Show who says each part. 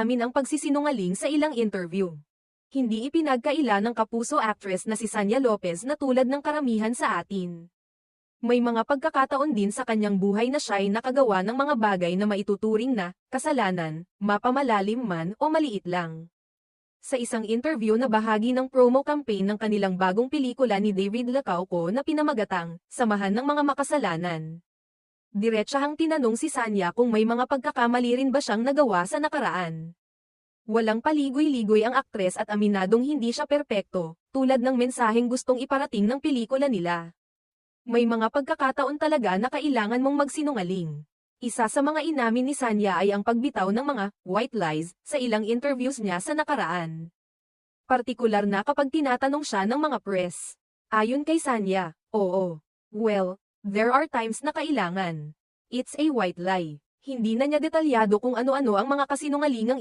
Speaker 1: inamin ang pagsisinungaling sa ilang interview. Hindi ipinagkaila ng kapuso actress na si Sanya Lopez na tulad ng karamihan sa atin. May mga pagkakataon din sa kanyang buhay na siya'y nakagawa ng mga bagay na maituturing na kasalanan, mapamalalim man o maliit lang. Sa isang interview na bahagi ng promo campaign ng kanilang bagong pelikula ni David Lacauco na pinamagatang, Samahan ng Mga Makasalanan. Diretsahang tinanong si Sanya kung may mga pagkakamali rin ba siyang nagawa sa nakaraan. Walang paligoy-ligoy ang aktres at aminadong hindi siya perpekto, tulad ng mensaheng gustong iparating ng pelikula nila. May mga pagkakataon talaga na kailangan mong magsinungaling. Isa sa mga inamin ni Sanya ay ang pagbitaw ng mga white lies sa ilang interviews niya sa nakaraan. Partikular na kapag tinatanong siya ng mga press. Ayon kay Sanya, oo. Well, there are times na kailangan. It's a white lie. Hindi na niya detalyado kung ano-ano ang mga kasinungalingang